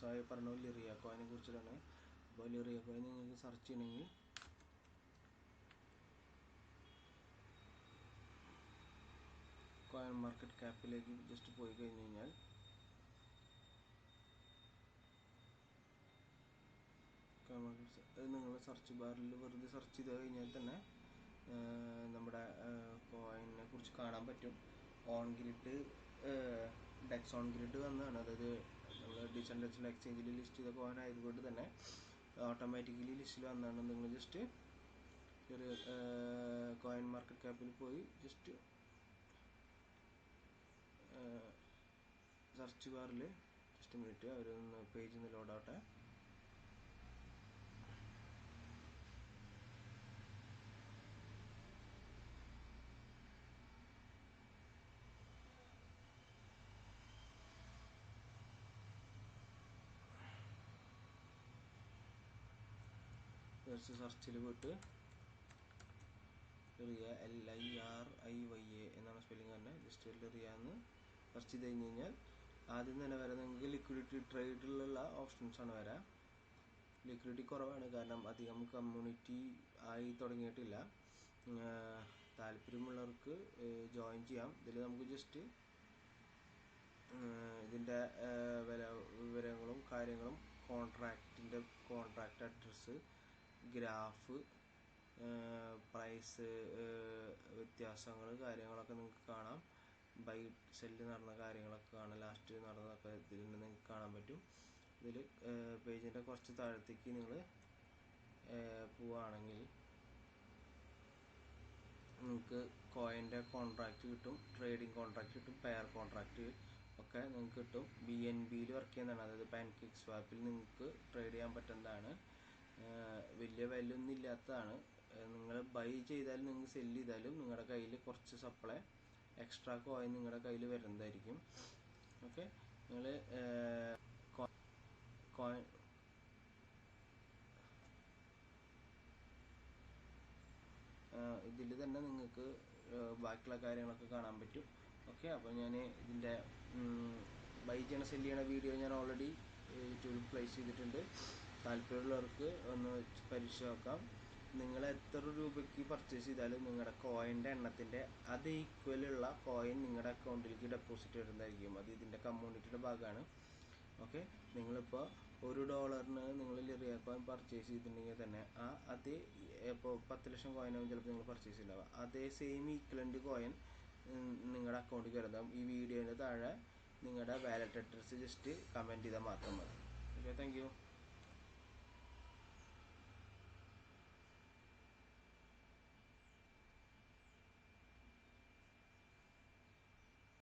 സായി പറഞ്ഞ ലിറിയ കോയിനെ കുറിച്ചിട്ടാണ്. അപ്പോൾ ലിറിയ കോയിൻ നിങ്ങൾക്ക് സെർച്ച് ചെയ്യണമെങ്കിൽ കോയിൻ മാർക്കറ്റ് ക്യാപ്പിലേക്ക് ജസ്റ്റ് പോയി കഴിഞ്ഞ് കഴിഞ്ഞാൽ കോയിൻ മാർക്കറ്റ് നിങ്ങൾ സെർച്ച് ബാറിൽ വെറുതെ സെർച്ച് ചെയ്ത് കഴിഞ്ഞാൽ തന്നെ നമ്മുടെ കോയിനെ കുറിച്ച് കാണാൻ പറ്റും. On grid dex on grid വന്നതാണ്. അതായത് ഡിസെൻട്രേഷൻ എക്സ്ചേഞ്ചിൽ ലിസ്റ്റ് ചെയ്ത കോയിൻ ആയതുകൊണ്ട് തന്നെ ഓട്ടോമാറ്റിക്കലി ലിസ്റ്റിൽ വന്നാണ് നിങ്ങൾ ജസ്റ്റ് ഒരു കോയിൻ മാർക്കറ്റ് ക്യാപ്പിൽ പോയി ജസ്റ്റ് സെർച്ച് ബാറിൽ ജസ്റ്റ് മിനിറ്റ് അവരൊന്ന് പേജ് ഒന്ന് ലോഡ് ജസ്റ്റ് സെർച്ചിൽ പോയിട്ട് Riya L I R I Y A എന്നാണ് സ്പെല്ലിംഗ് പറഞ്ഞത് ജസ്റ്റ് റിയ എന്ന് സെർച്ച് ചെയ്ത് കഴിഞ്ഞ് കഴിഞ്ഞാൽ ആദ്യം തന്നെ വരാം നിങ്ങൾക്ക് ലിക്വിഡിറ്റി ട്രേഡിലുള്ള ഓപ്ഷൻസ് ആണ് വരാം. ലിക്വിഡിറ്റി കുറവാണ്. കാരണം അധികം കമ്മ്യൂണിറ്റി ആയി തുടങ്ങിയിട്ടില്ല. താല്പര്യമുള്ളവർക്ക് ജോയിൻ ചെയ്യാം. ഇതിൽ നമുക്ക് ജസ്റ്റ് ഇതിന്റെ വില വിവരങ്ങളും കാര്യങ്ങളും കോൺട്രാക്റ്റിന്റെ കോൺട്രാക്റ്റ് അഡ്രസ്സ് ഗ്രാഫ് പ്രൈസ് വ്യത്യാസങ്ങൾ കാര്യങ്ങളൊക്കെ നിങ്ങൾക്ക് കാണാം. ബൈ സെല്ല് നടന്ന കാര്യങ്ങളൊക്കെ കാണാം. ലാസ്റ്റ് നടന്നതൊക്കെ ഇതിൽ നിന്ന് നിങ്ങൾക്ക് കാണാൻ പറ്റും. ഇതിൽ പേജിന്റെ കുറച്ച് താഴത്തേക്ക് നിങ്ങൾ പോവുകയാണെങ്കിൽ നിങ്ങൾക്ക് കോയിന്റെ കോൺട്രാക്റ്റ് കിട്ടും ട്രേഡിംഗ് കോൺട്രാക്റ്റ് കിട്ടും പെയർ കോൺട്രാക്റ്റ് ഒക്കെ നിങ്ങൾക്ക് കിട്ടും. ബി എൻ ബിയിൽ വർക്ക് ചെയ്യുന്നതാണ്. അതായത് പാൻകേക്ക് സ്വാപ്പിൽ നിങ്ങൾക്ക് ട്രേഡ് ചെയ്യാൻ പറ്റുന്നതാണ്. വലിയ വാല്യൂ ഒന്നും ഇല്ലാത്തതാണ്. നിങ്ങൾ ബൈ ചെയ്താലും നിങ്ങൾ സെൽ ചെയ്താലും നിങ്ങളുടെ കയ്യിൽ കുറച്ച് സപ്ലൈ എക്സ്ട്രാ കോയിൻ നിങ്ങളുടെ കയ്യിൽ വരുന്നതായിരിക്കും. ഓക്കെ നിങ്ങൾ കോയിൻ ഇതിൽ തന്നെ നിങ്ങൾക്ക് ബാക്കിയുള്ള കാര്യങ്ങളൊക്കെ കാണാൻ പറ്റും. ഓക്കെ അപ്പോൾ ഞാൻ ഇതിന്റെ ബൈ ചെയ്യണ സെൽ ചെയ്യണ വീഡിയോ ഞാൻ ഓൾറെഡി യൂട്യൂബിൽ പ്ലേസ് ചെയ്തിട്ടുണ്ട്. താല്പര്യമുള്ളവർക്ക് ഒന്ന് പരീക്ഷിച്ച് നോക്കാം നിങ്ങൾ എത്ര രൂപയ്ക്ക് പർച്ചേസ് ചെയ്താലും നിങ്ങളുടെ കോയിന്റെ എണ്ണത്തിന്റെ അത് ഈക്വലുള്ള കോയിൻ നിങ്ങളുടെ അക്കൗണ്ടിലേക്ക് ഡെപ്പോസിറ്റ് വരുന്നതായിരിക്കും. അത് ഇതിന്റെ കമ്മ്യൂണിറ്റിയുടെ ഭാഗമാണ്. ഓക്കെ നിങ്ങളിപ്പോൾ ഒരു ഡോളറിന് നിങ്ങൾ ലിറിയ കോയിൻ പർച്ചേസ് ചെയ്തിട്ടുണ്ടെങ്കിൽ തന്നെ ആ അതേ ഇപ്പോൾ പത്ത് ലക്ഷം കോയിനാവും ചിലപ്പോൾ നിങ്ങൾ പർച്ചേസ് ചെയ്യുന്നുണ്ടാവുക അതേ സെയിം ഈക്വലന്റ് കോയിൻ നിങ്ങളുടെ അക്കൗണ്ടിൽ വരുന്നതാവും. ഈ വീഡിയോന്റെ താഴെ നിങ്ങളുടെ വാലറ്റ് അഡ്രസ്സ് ജസ്റ്റ് കമന്റ് ചെയ്താൽ മാത്രം മതി. Okay thank